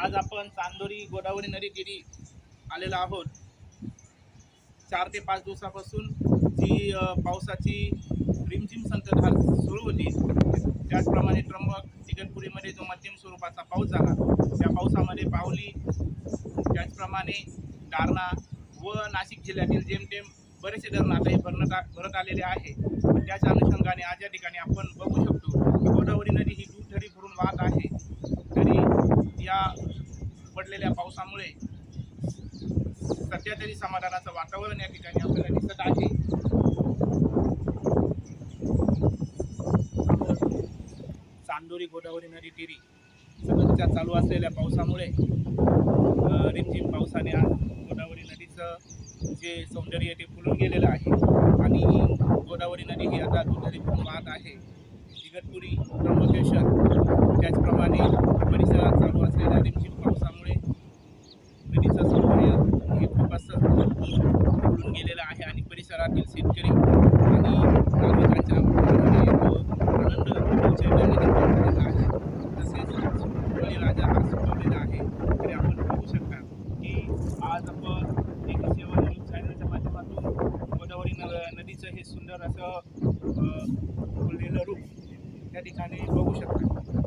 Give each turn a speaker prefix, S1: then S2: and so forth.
S1: आज आपण चांदोरी गोदावरी नदी तिरी आलेलो आहोत. चार ते पाच दिवसापासून जी पावसाची रिमझिम संततधार सुरू होती त्याचप्रमाणे त्र्यंबक इगतपुरीमध्ये जो मध्यम स्वरूपाचा पाऊस झाला त्या पावसामध्ये पावली त्याचप्रमाणे दारणा व नाशिक जिल्ह्यातील जेमतेम बरेचसे धरण आता हे आ- भरत आलेले आहे. त्याच्या अनुषंगाने आज या ठिकाणी आपण बघू शकतो की गोदावरी नदी ही दुथडी भरून वाहत आहे. तरी या पडलेल्या पावसामुळे सध्या तरी समाधानाचं वातावरण या ठिकाणी आपल्याला दिसत आहे. चांदोरी गोदावरी नदी तिरी सततच्या चालू असलेल्या पावसामुळे रिमझिम पावसाने आज गोदावरी नदीचं जे सौंदर्य ते फुलून गेलेलं आहे. आणि गोदावरी नदी ही आता दुधारी भरून वाहत आहे. इगतपुरी त्र्यंबकेश्वर त्याचप्रमाणे परिसरात चालू असलेल्या रिमझिम पावसामुळे नदीचं सौंदर्य हे खूप असं उडून गेलेलं आहे आणि परिसरातील शेतकरी आणि नागरिकांच्या तो आनंद चैतन्य आहे. तसेच बळीराजा हा सुटवलेला आहे. तरी आपण बघू शकता की आज आपण एक सेवा न्यूज चॅनलच्या माध्यमातून गोदावरी न नदीचं हे सुंदर असं फुललेलं रूप त्या ठिकाणी बघू शकता.